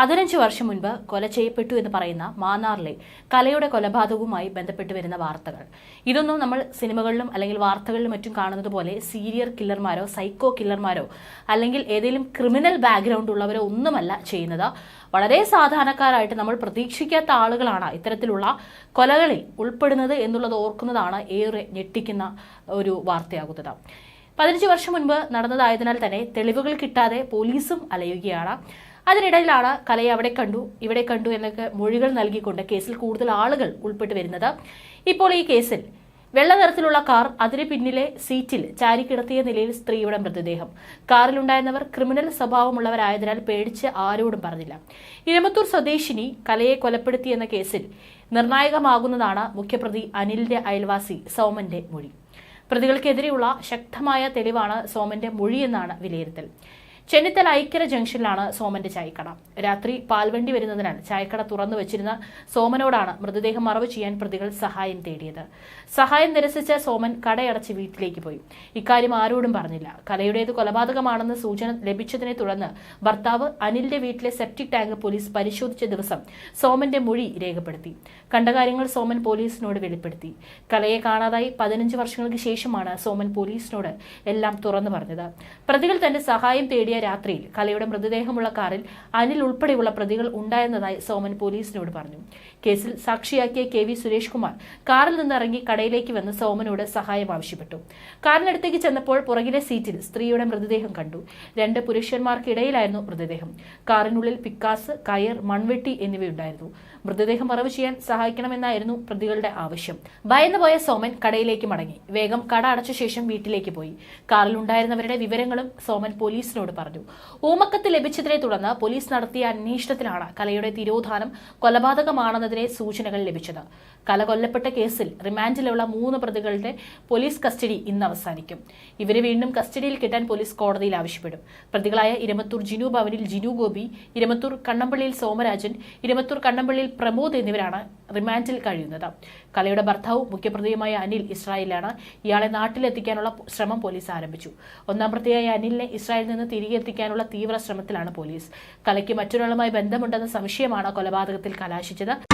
പതിനഞ്ച് വർഷം മുൻപ് കൊല ചെയ്യപ്പെട്ടു എന്ന് പറയുന്ന മാന്നാറിലെ കലയുടെ കൊലപാതകവുമായി ബന്ധപ്പെട്ട് വരുന്ന വാർത്തകൾ. ഇതൊന്നും നമ്മൾ സിനിമകളിലും അല്ലെങ്കിൽ വാർത്തകളിലും മറ്റും കാണുന്നത് പോലെ സീരിയർ കില്ലർമാരോ സൈക്കോ കില്ലർമാരോ അല്ലെങ്കിൽ ഏതെങ്കിലും ക്രിമിനൽ ബാക്ക്ഗ്രൗണ്ട് ഉള്ളവരോ ഒന്നുമല്ല ചെയ്യുന്നത്. വളരെ സാധാരണക്കാരായിട്ട് നമ്മൾ പ്രതീക്ഷിക്കാത്ത ആളുകളാണ് ഇത്തരത്തിലുള്ള കൊലകളിൽ ഉൾപ്പെടുന്നത് എന്നുള്ളത് ഓർക്കുന്നതാണ് ഏറെ ഞെട്ടിക്കുന്ന ഒരു വാർത്തയാകുന്നത്. പതിനഞ്ച് വർഷം മുൻപ് നടന്നതായതിനാൽ തന്നെ തെളിവുകൾ കിട്ടാതെ പോലീസും അലയുകയാണ്. അതിനിടയിലാണ് കലയെ അവിടെ കണ്ടു ഇവിടെ കണ്ടു എന്നൊക്കെ മൊഴികൾ നൽകിക്കൊണ്ട് കേസിൽ കൂടുതൽ ആളുകൾ ഉൾപ്പെട്ട് വരുന്നത്. ഇപ്പോൾ ഈ കേസിൽ വെള്ള നിറത്തിലുള്ള കാർ അതിന് പിന്നിലെ സീറ്റിൽ ചാരി കിടത്തിയ നിലയിൽ സ്ത്രീയുടെ മൃതദേഹം. കാറിലുണ്ടായിരുന്നവർ ക്രിമിനൽ സ്വഭാവമുള്ളവരായതിനാൽ പേടിച്ച് ആരോടും പറഞ്ഞില്ല. ഇരമത്തൂർ സ്വദേശിനി കലയെ കൊലപ്പെടുത്തിയെന്ന കേസിൽ നിർണായകമാകുന്നതാണ് മുഖ്യപ്രതി അനിലിന്റെ അയൽവാസി സോമന്റെ മൊഴി. പ്രതികൾക്കെതിരെയുള്ള ശക്തമായ തെളിവാണ് സോമന്റെ മൊഴിയെന്നാണ് വിലയിരുത്തൽ. ചെന്നിത്തല ഐക്കര ജംഗ്ഷനിലാണ് സോമന്റെ ചായക്കട. രാത്രി പാൽവണ്ടി വരുന്നതിനാൽ ചായക്കട തുറന്നു വെച്ചിരുന്ന സോമനോടാണ് മൃതദേഹം മറവ് ചെയ്യാൻ പ്രതികൾ സഹായം തേടിയത്. സഹായം നിരസിച്ച സോമൻ കടയടച്ച് വീട്ടിലേക്ക് പോയി. ഇക്കാര്യം ആരോടും പറഞ്ഞില്ല. കലയുടേത് കൊലപാതകമാണെന്ന് സൂചന ലഭിച്ചതിനെ തുടർന്ന് ഭർത്താവ് അനിലിന്റെ വീട്ടിലെ സെപ്റ്റിക് ടാങ്ക് പോലീസ് പരിശോധിച്ച ദിവസം സോമന്റെ മൊഴി രേഖപ്പെടുത്തി. കണ്ട കാര്യങ്ങൾ സോമൻ പോലീസിനോട് വെളിപ്പെടുത്തി. കലയെ കാണാതായി പതിനഞ്ച് വർഷങ്ങൾക്ക് ശേഷമാണ് സോമൻ പോലീസിനോട് എല്ലാം തുറന്നു പറഞ്ഞത്. പ്രതികൾ തന്റെ സഹായം തേടിയ രാത്രിയിൽ കലയുടെ മൃതദേഹമുള്ള കാറിൽ അനിൽ ഉൾപ്പെടെയുള്ള പ്രതികൾ ഉണ്ടായെന്നതായി സോമൻ പോലീസിനോട് പറഞ്ഞു. കേസിൽ സാക്ഷിയാക്കിയ കെ വി സുരേഷ് കുമാർ കാറിൽ നിന്നിറങ്ങി കടയിലേക്ക് വന്ന് സോമനോട് സഹായം ആവശ്യപ്പെട്ടു. കാറിനടുത്തേക്ക് ചെന്നപ്പോൾ പുറകിലെ സീറ്റിൽ സ്ത്രീയുടെ മൃതദേഹം കണ്ടു. രണ്ട് പുരുഷന്മാർക്കിടയിലായിരുന്നു മൃതദേഹം. കാറിനുള്ളിൽ പിക്കാസ് കയർ മൺവെട്ടി എന്നിവയുണ്ടായിരുന്നു. മൃതദേഹം മറവ് ചെയ്യാൻ സഹായിക്കണമെന്നായിരുന്നു പ്രതികളുടെ ആവശ്യം. ഭയന്നുപോയ സോമൻ കടയിലേക്ക് മടങ്ങി. വേഗം കട അടച്ച ശേഷം വീട്ടിലേക്ക് പോയി. കാറിലുണ്ടായിരുന്നവരുടെ വിവരങ്ങളും സോമൻ പോലീസിനോട് പറഞ്ഞു. ഊമക്കത്ത് ലഭിച്ചതിനെ തുടർന്ന് പോലീസ് നടത്തിയ അന്വേഷണത്തിലാണ് കലയുടെ തിരോധാനം കൊലപാതകമാണെന്നതിനെ സൂചനകൾ ലഭിച്ചത്. കല കൊല്ലപ്പെട്ട കേസിൽ റിമാൻഡിലുള്ള മൂന്ന് പ്രതികളുടെ പോലീസ് കസ്റ്റഡി ഇന്ന് അവസാനിക്കും. ഇവരെ വീണ്ടും കസ്റ്റഡിയിൽ കിട്ടാൻ പോലീസ് കോടതിയിൽ ആവശ്യപ്പെടും. പ്രതികളായ ഇരമത്തൂർ ജിനു ഭവനിൽ ജിനു ഗോപി ഇരമത്തൂർ കണ്ണമ്പള്ളിയിൽ സോമരാജൻ ഇരമത്തൂർ കണ്ണമ്പള്ളിയിൽ പ്രമോദ് എന്നിവരാണ് റിമാൻഡിൽ കഴിയുന്നത്. കലയുടെ ഭർത്താവും മുഖ്യപ്രതിയുമായ അനിൽ ഇസ്രായേലാണ് ഇയാളെ നാട്ടിലെത്തിക്കാനുള്ള ശ്രമം പോലീസ് ആരംഭിച്ചു. ഒന്നാം പ്രതിയായ അനിലിനെ ഇസ്രായേലിൽ നിന്ന് തിരികെ എത്തിക്കാനുള്ള തീവ്ര ശ്രമത്തിലാണ് പോലീസ്. കലയ്ക്ക് മറ്റൊരാളുമായി ബന്ധമുണ്ടെന്ന സംശയമാണ് കൊലപാതകത്തിൽ കലാശിച്ചത്.